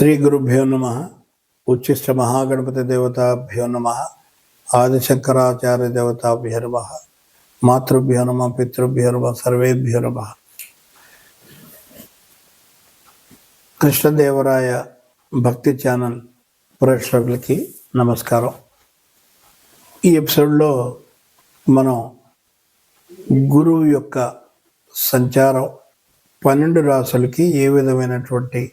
శ్రీ గురుభ్యో నమ ఉచ్చిష్ట మహాగణపతి దేవతాభ్యో నమ ఆదిశంకరాచార్య దేవతాభ్యో నమ మాతృభ్యో నమ పితృభ్యో నమ సర్వేభ్యో నమ. కృష్ణదేవరాయ భక్తి ఛానల్ ప్రేక్షకులకి నమస్కారం. ఈ ఎపిసోడ్లో మనం గురువు యొక్క సంచారం పన్నెండు రాసులకి ఏ విధమైనటువంటి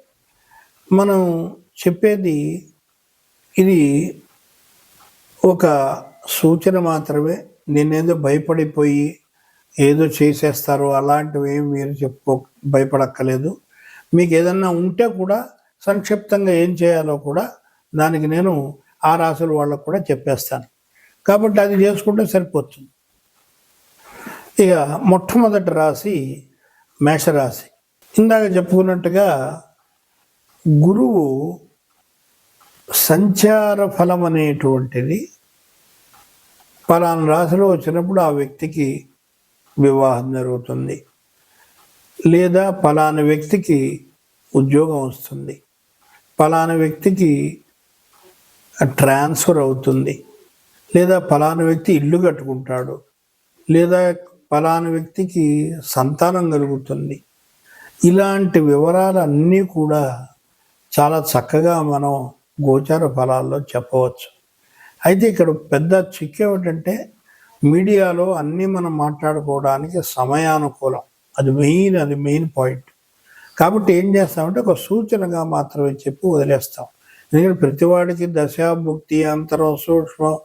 మనం చెప్పేది ఇది ఒక సూచన మాత్రమే. నేనేదో భయపడిపోయి ఏదో చేసేస్తారు అలాంటివి ఏమి మీరు చెప్పుకో భయపడక్కలేదు మీకు ఏదన్నా ఉంటే కూడా సంక్షిప్తంగా ఏం చేయాలో కూడా దానికి నేను ఆ రాసుల వాళ్ళకు కూడా చెప్పేస్తాను. కాబట్టి అది చేసుకుంటే సరిపోతుంది. ఇక మొట్టమొదటి రాశి మేషరాశి. ఇందాక చెప్పుకున్నట్టుగా గురువు సంచార ఫలం అనేటువంటిది పలానా రాశిలో వచ్చినప్పుడు ఆ వ్యక్తికి వివాహం జరుగుతుంది. లేదా పలానా వ్యక్తికి ఉద్యోగం వస్తుంది. పలానా వ్యక్తికి ట్రాన్స్ఫర్ అవుతుంది. లేదా పలానా వ్యక్తి ఇల్లు కట్టుకుంటాడు. లేదా పలానా వ్యక్తికి సంతానం కలుగుతుంది. ఇలాంటి వివరాలన్నీ కూడా చాలా చక్కగా మనం గోచార ఫలాల్లో చెప్పవచ్చు. అయితే ఇక్కడ పెద్ద చిక్ ఏమిటంటే మీడియాలో అన్నీ మనం మాట్లాడుకోవడానికి సమయానుకూలం. అది మెయిన్ అది మెయిన్ పాయింట్. కాబట్టి ఏం చేస్తామంటే ఒక సూచనగా మాత్రమే చెప్పి వదిలేస్తాం. ఎందుకంటే ప్రతివాడికి దశ భుక్తి అంతరం సూక్ష్మం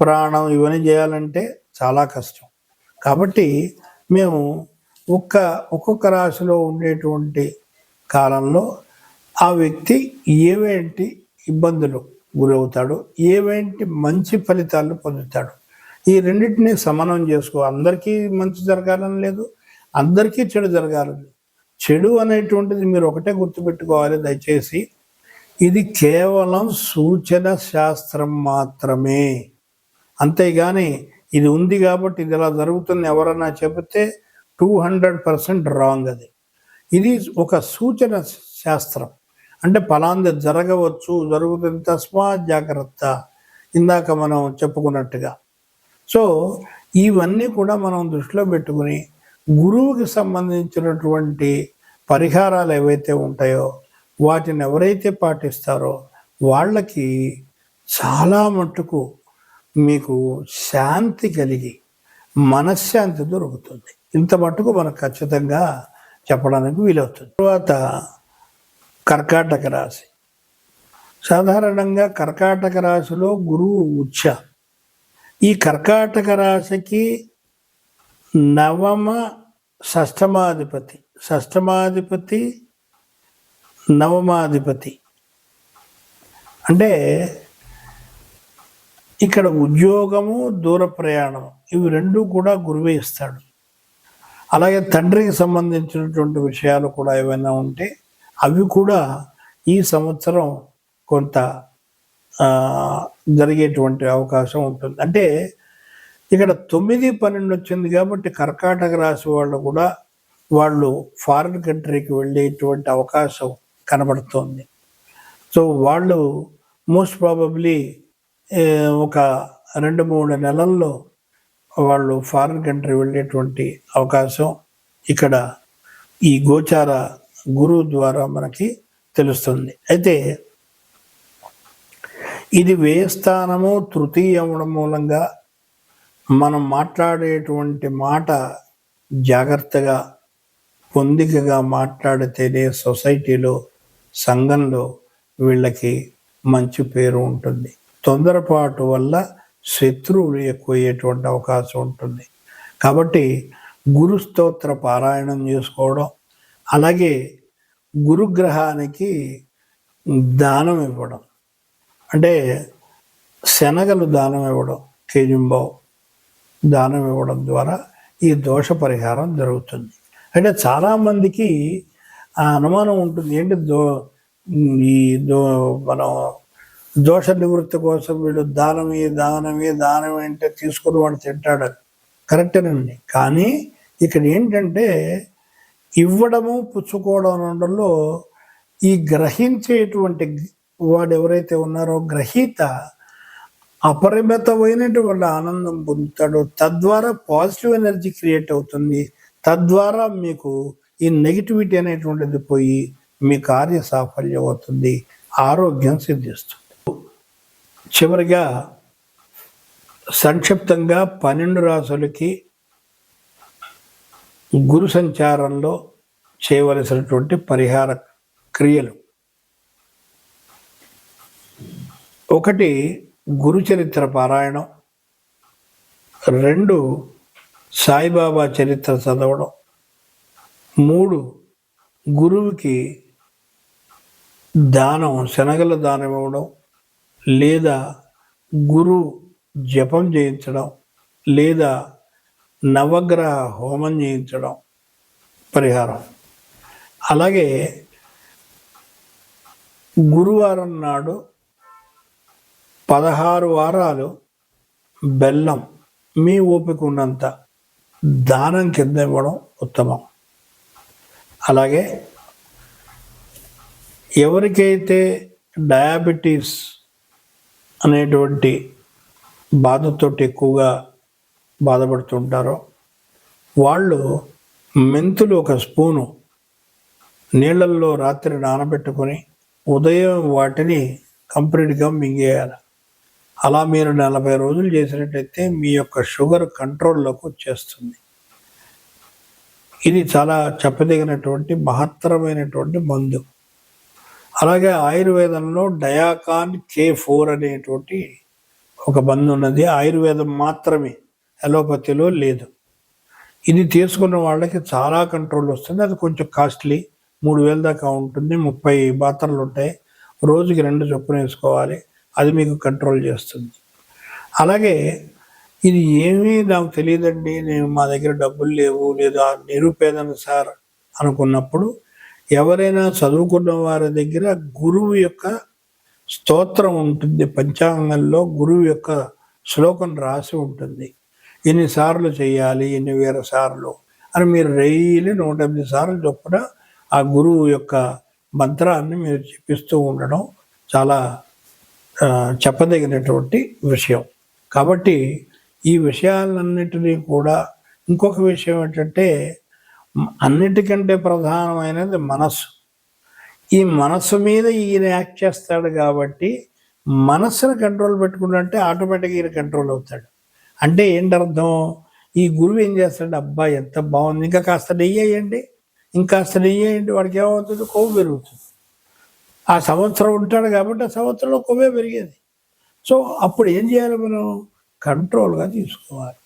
ప్రాణం ఇవన్నీ చేయాలంటే చాలా కష్టం. కాబట్టి మేము ఒక్క ఒక్కొక్క రాశిలో ఉండేటువంటి కాలంలో ఆ వ్యక్తి ఏవేంటి ఇబ్బందులు గురవుతాడు ఏవేంటి మంచి ఫలితాలు పొందుతాడు. ఈ రెండింటిని సమానం చేసుకో. అందరికీ మంచి జరగాలని లేదు అందరికీ చెడు జరగాలని చెడు అనేటువంటిది మీరు ఒకటే గుర్తుపెట్టుకోవాలి దయచేసి. ఇది కేవలం సూచన శాస్త్రం మాత్రమే. అంతేగాని ఇది ఉంది కాబట్టి ఇది ఇలా జరుగుతుంది ఎవరన్నా చెబితే టూ హండ్రెడ్ పర్సెంట్ రాంగ్ అది. ఇది ఒక సూచన శాస్త్రం. అంటే ఫలాంది జరగవచ్చు జరుగుతుంది. తస్మా జాగ్రత్త. ఇందాక మనం చెప్పుకున్నట్టుగా. సో ఇవన్నీ కూడా మనం దృష్టిలో పెట్టుకుని గురువుకి సంబంధించినటువంటి పరిహారాలు ఏవైతే ఉంటాయో వాటిని ఎవరైతే పాటిస్తారో వాళ్ళకి చాలా మట్టుకు మీకు శాంతి కలిగి మనశ్శాంతి దొరుకుతుంది. ఇంత మట్టుకు మనకు ఖచ్చితంగా చెప్పడానికి వీలవుతుంది. తర్వాత కర్కాటక రాశి. సాధారణంగా కర్కాటక రాశిలో గురువు ఉచ్చ. ఈ కర్కాటక రాశికి నవమ షష్టమాధిపతి షష్టమాధిపతి నవమాధిపతి. అంటే ఇక్కడ ఉద్యోగము దూర ప్రయాణము ఇవి రెండు కూడా గురువే ఇస్తాడు. అలాగే తండ్రికి సంబంధించినటువంటి విషయాలు కూడా ఏమైనా ఉంటే అవి కూడా ఈ సంవత్సరం కొంత జరిగేటువంటి అవకాశం ఉంటుంది. అంటే ఇక్కడ తొమ్మిది పన్నెండు వచ్చింది కాబట్టి కర్కాటక రాశి వాళ్ళు కూడా వాళ్ళు ఫారిన్ కంట్రీకి వెళ్ళేటువంటి అవకాశం కనబడుతోంది. సో వాళ్ళు మోస్ట్ ప్రాబబ్లీ ఒక రెండు మూడు నెలల్లో వాళ్ళు ఫారిన్ కంట్రీ వెళ్ళేటువంటి అవకాశం ఇక్కడ ఈ గోచార గురువు ద్వారా మనకి తెలుస్తుంది. అయితే ఇది వేస్థానము తృతీయ అవడం మూలంగా మనం మాట్లాడేటువంటి మాట జాగ్రత్తగా పొందికగా మాట్లాడితేనే సొసైటీలో సంఘంలో వీళ్ళకి మంచి పేరు ఉంటుంది. తొందరపాటు వల్ల శత్రువులు ఎక్కువయ్యేటువంటి అవకాశం ఉంటుంది. కాబట్టి గురుస్తోత్ర పారాయణం చేసుకోవడం అలాగే గురుగ్రహానికి దానం ఇవ్వడం. అంటే శనగలు దానం ఇవ్వడం కేజింబావు దానం ఇవ్వడం ద్వారా ఈ దోష పరిహారం జరుగుతుంది. అంటే చాలామందికి ఆ అనుమానం ఉంటుంది. ఏంటి దో ఈ దో మనం దోష నివృత్తి కోసం వీళ్ళు దానమే దానమే దానం అంటే తీసుకుని వాడు తింటాడు. కరెక్టేనండి. కానీ ఇక్కడ ఏంటంటే ఇవ్వడము పుచ్చుకోవడం అనడంలో ఈ గ్రహించేటువంటి వాడు ఎవరైతే ఉన్నారో గ్రహీత అపరిమితమైనటువంటి ఆనందం పొందుతాడు. తద్వారా పాజిటివ్ ఎనర్జీ క్రియేట్ అవుతుంది. తద్వారా మీకు ఈ నెగిటివిటీ అనేటువంటిది పోయి మీ కార్య సాఫల్యం అవుతుంది. ఆరోగ్యం సిద్ధిస్తుంది. చివరిగా సంక్షిప్తంగా పన్నెండు రాసులకి గురు సంచారంలో చేయవలసినటువంటి పరిహార క్రియలు. ఒకటి గురు చరిత్ర పారాయణం. రెండు సాయిబాబా చరిత్ర చదవడం. మూడు గురువుకి దానం శనగల దానం ఇవ్వడం లేదా గురు జపం చేయించడం లేదా నవగ్రహ హోమం చేయించడం పరిహారం. అలాగే గురువారం నాడు పదహారు వారాలు బెల్లం మీ ఓపిక ఉన్నంత దానం కింద ఇవ్వడం ఉత్తమం. అలాగే ఎవరికైతే డయాబెటీస్ అనేటువంటి బాధతోటి ఎక్కువగా బాధపడుతుంటారో? వాళ్ళు మెంతులు ఒక స్పూను నీళ్ళల్లో రాత్రి నానబెట్టుకొని ఉదయం వాటిని కంప్లీట్గా మింగేయాలి. అలా మీరు నలభై రోజులు చేసినట్టయితే మీ యొక్క షుగర్ కంట్రోల్లోకి వచ్చేస్తుంది. ఇది చాలా చెప్పదగినటువంటి మహత్తరమైనటువంటి మందు. అలాగే ఆయుర్వేదంలో డయాకాన్ కే ఫోర్ అనేటువంటి ఒక మందు ఉన్నది. ఆయుర్వేదం మాత్రమే. అలోపతిలో లేదు. ఇది తీసుకున్న వాళ్ళకి చాలా కంట్రోల్ వస్తుంది. అది కొంచెం కాస్ట్లీ మూడు వేల దాకా ఉంటుంది. ముప్పై బాత్రలు ఉంటాయి. రోజుకి రెండు చొప్పున వేసుకోవాలి. అది మీకు కంట్రోల్ చేస్తుంది. అలాగే ఇది ఏమీ నాకు తెలియదండి. నేను మా దగ్గర డబ్బులు లేవు. లేదా నిరుపేదను సార్ అనుకున్నప్పుడు ఎవరైనా చదువుకున్న వారి దగ్గర గురువు యొక్క స్తోత్రం ఉంటుంది. పంచాంగంలో గురువు యొక్క శ్లోకం రాసి ఉంటుంది. ఎన్నిసార్లు చేయాలి ఎన్ని వేల సార్లు అని మీరు రైలు నూట ఎనిమిది సార్లు చొప్పున ఆ గురువు యొక్క మంత్రాన్ని మీరు చెప్పిస్తూ ఉండడం చాలా చెప్పదగినటువంటి విషయం. కాబట్టి ఈ విషయాలన్నిటినీ కూడా ఇంకొక విషయం ఏంటంటే అన్నిటికంటే ప్రధానమైనది మనస్సు. ఈ మనస్సు మీద ఈయన యాక్ట్ చేస్తాడు కాబట్టి మనస్సును కంట్రోల్ పెట్టుకుంటే ఆటోమేటిక్గా ఈయన కంట్రోల్ అవుతాడు. అంటే ఏంటర్థం? ఈ గురువు ఏం చేస్తాడు? అబ్బా ఎంత బాగుంది. ఇంకా కాస్త నెయ్యి వేయండి. ఇంకాస్త నెయ్యి వేయండి. వాడికి ఏమవుతుంది? కొవ్వు పెరుగుతుంది. ఆ సంవత్సరం ఉంటాడు కాబట్టి ఆ సంవత్సరంలో కొవ్వే పెరిగేది. సో అప్పుడు ఏం చేయాలి మనం? కంట్రోల్గా తీసుకోవాలి.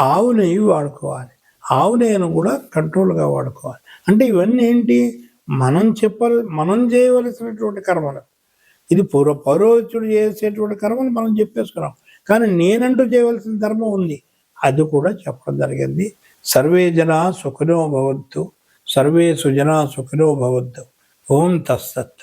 ఆవు నెయ్యి వాడుకోవాలి. ఆవు నెయ్యిను కూడా కంట్రోల్గా వాడుకోవాలి. అంటే ఇవన్నీ ఏంటి? మనం చెప్పాలి మనం చేయవలసినటువంటి కర్మలు. ఇది పూర్వ పౌరోహితుడు చేసేటువంటి కర్మలు మనం చెప్పేసుకున్నాం. కానీ నేనంటూ చేయవలసిన ధర్మం ఉంది. అది కూడా చెప్పడం జరిగింది. సర్వే జన సుఖినో భవద్దు సర్వే సుజన సుఖినో భవద్దు ఓం తస్సత్.